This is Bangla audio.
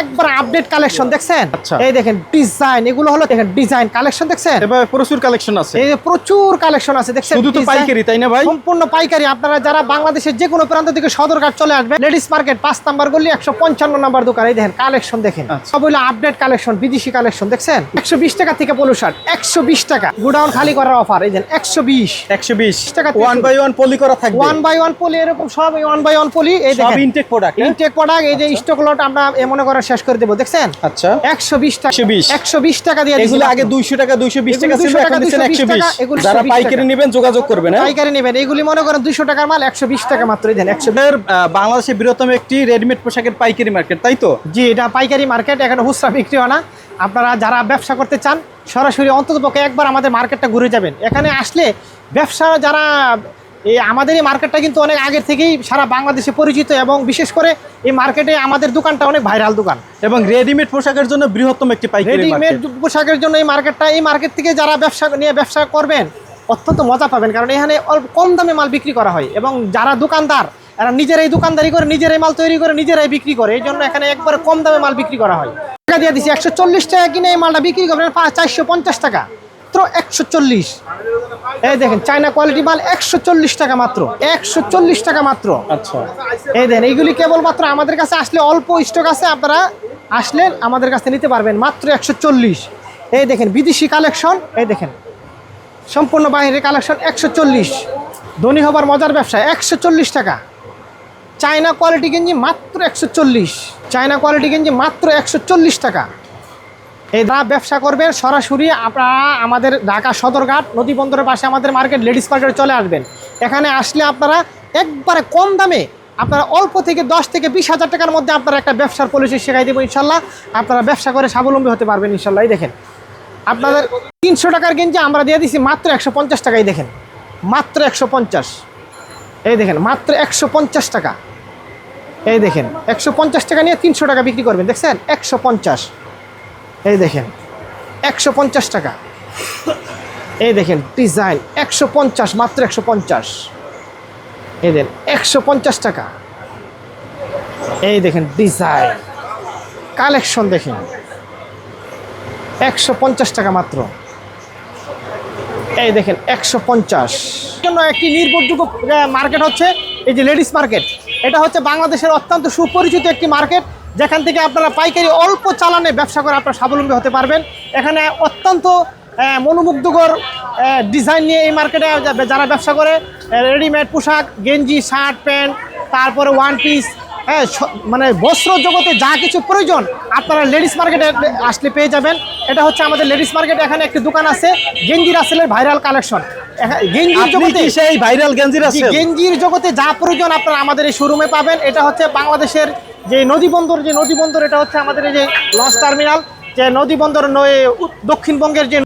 একবার আপডেট কালেকশন দেখছেন? আচ্ছা। এই দেখেন ডিজাইন এগুলো হলো দেখেন ডিজাইন কালেকশন দেখছেন? এভাবে প্রচুর কালেকশন আছে। এই প্রচুর কালেকশন আছে দেখছেন? শুধু তো পাইকারি তাই না ভাই? সম্পূর্ণ পাইকারি। আপনারা যারা বাংলাদেশের যে কোনো প্রান্ত থেকে সদরঘাট চলে আসবেন লেডিস মার্কেট পাঁচ নাম্বার গলি একশো পঞ্চান্ন নাম্বার দোকান এই দেখেন কালেকশন দেখেন। আচ্ছা। সব হলো আপডেট কালেকশন বিদেশি কালেকশন দেখছেন? একশো বিশ টাকা থেকে পলো শার্ট একশো বিশ টাকা। গুডাউন খালি করার অফার এই দেখেন একশো বিশ। একশো বিশ। টাকা ওয়ান বাই ওয়ান পলি করা থাকবে। ওয়ান বাই ওয়ান পলি এরকম সব ওয়ান বাই ওয়ান পলি এই দেখেন। ইনটেক প্রোডাক্ট ইনটেক প্রোডাক্ট এই যে স্টক লট আমরা মনে করে শেষ করে দেবো দেখছেন? আচ্ছা। একশো বিশ টাকা একশো বিশ। টাকা দিয়ে এগুলো আগে দুইশো টাকা দুইশো বিশ টাকা ছিল এখন টাকা, দিচ্ছেন একশো বিশ। যারা পাইকারি নেবেন যোগাযোগ করবেন হ্যাঁ? পাইকারি নেবেন এগুলি মনে করেন দুইশো টাকার মাল একশো বিশ টাকা মাত্র এই দেন একশো বাংলাদেশের বৃহত্তম একটি রেডিমেড পোশাকের পাইকারি মার্কেট তাই তো? জি এটা পাইকারি মার্কেট এখানে খুচরা বিক্রি হয় না। আপনারা যারা ব্যবসা করতে চান সরাসরি অন্তত পক্ষে একবার আমাদের মার্কেটটা ঘুরে যাবেন। এখানে আসলে ব্যবসা যারা এই আমাদের এই মার্কেটটা কিন্তু অনেক আগের থেকেই সারা বাংলাদেশে পরিচিত এবং বিশেষ করে এই মার্কেটে আমাদের দোকানটা অনেক ভাইরাল দোকান। এবং রেডিমেড পোশাকের জন্য বৃহত্তম একটি পাইকারি রেডিমেড পোশাকের জন্য এই মার্কেটটা এই মার্কেট থেকে যারা ব্যবসা নিয়ে ব্যবসা করবেন অত্যন্ত মজা পাবেন। কারণ এখানে অল্প কম দামে মাল বিক্রি করা হয় এবং যারা দোকানদার এরা নিজেরাই দোকানদারি করে নিজেরাই মাল তৈরি করে নিজেরাই বিক্রি করে এই জন্য এখানে একবার কম দামে মাল বিক্রি করা হয়। টাকা দিয়ে দিচ্ছি একশো চল্লিশ টাকা কিনে এই মালটা বিক্রি করবেন চারশো পঞ্চাশ টাকা। মাত্র একশো চল্লিশ। এই দেখেন চায়না কোয়ালিটি মাল একশো চল্লিশ টাকা মাত্র একশো চল্লিশ টাকা মাত্র। আচ্ছা। এই দেন এইগুলি কেবলমাত্র আমাদের কাছে আসলে অল্প স্টক আছে আপনারা আসলে আমাদের কাছে নিতে পারবেন মাত্র একশো চল্লিশ। এই দেখেন বিদেশি কালেকশন এই দেখেন সম্পূর্ণ বাহিরের কালেকশন একশো চল্লিশ। ধনী হবার মজার ব্যবসা একশো চল্লিশ টাকা। চায়না কোয়ালিটি গেঞ্জি মাত্র একশো চল্লিশ। চায়না কোয়ালিটি গেঞ্জি মাত্র একশো চল্লিশ টাকা। এই যারা ব্যবসা করবেন, সরাসরি আপনারা আমাদের ঢাকা সদরঘাট নদী বন্দরের পাশে আমাদের মার্কেট লেডিস মার্কেটে চলে আসবেন। এখানে আসলে আপনারা একবারে কম দামে আপনারা অল্প থেকে দশ থেকে বিশ হাজার টাকার মধ্যে আপনারা একটা ব্যবসার পলিসি শেখাই দেবো ইনশাল্লাহ। আপনারা ব্যবসা করে স্বাবলম্বী হতে পারবেন ইনশাল্লাহ, এই দেখেন। আপনাদের তিনশো টাকার গেঞ্জি আমরা দিয়ে দিচ্ছি মাত্র একশো পঞ্চাশ টাকাই দেখেন। মাত্র একশো পঞ্চাশ। এই দেখেন, মাত্র একশো পঞ্চাশ টাকা। এই দেখেন, একশো পঞ্চাশ টাকা নিয়ে তিনশো টাকা বিক্রি করবেন, দেখছেন? একশো পঞ্চাশ। এই দেখেন, একশো পঞ্চাশ টাকা। এই দেখেন ডিজাইন একশো পঞ্চাশ, মাত্র একশো পঞ্চাশ। এই দেন একশো পঞ্চাশ টাকা। এই দেখেন ডিজাইন কালেকশন দেখেন। একশো পঞ্চাশ টাকা মাত্র। এই দেখেন, একশো পঞ্চাশ। জন্য একটি নির্ভরযোগ্য মার্কেট হচ্ছে এই যে লেডিস মার্কেট এটা হচ্ছে বাংলাদেশের অত্যন্ত সুপরিচিত একটি মার্কেট যেখান থেকে আপনারা পাইকারি অল্প চালানে ব্যবসা করে আপনারা স্বাবলম্বী হতে পারবেন। এখানে অত্যন্ত মনোমুগ্ধকর ডিজাইন নিয়ে এই মার্কেটে যারা ব্যবসা করে রেডিমেড পোশাক গেঞ্জি শার্ট প্যান্ট তারপরে ওয়ান পিস হ্যাঁ মানে বস্ত্র জগতে যা কিছু প্রয়োজন আপনারা লেডিস মার্কেটে আসলে পেয়ে যাবেন। এটা হচ্ছে আমাদের লেডিস মার্কেট এখানে একটি দোকান আছে গেঞ্জি রাসেলের ভাইরাল কালেকশন গেঞ্জির জগতে সেই ভাইরাল গেঞ্জির জি, আছে গেঞ্জির জগতে যা প্রয়োজন আপনারা আমাদের এই শোরুমে পাবেন। এটা হচ্ছে বাংলাদেশের যে নদী বন্দর, যে নদী বন্দর, এটা হচ্ছে আমাদের এই যে লঞ্চ টার্মিনাল। যে নদী বন্দর নয়, দক্ষিণবঙ্গের যে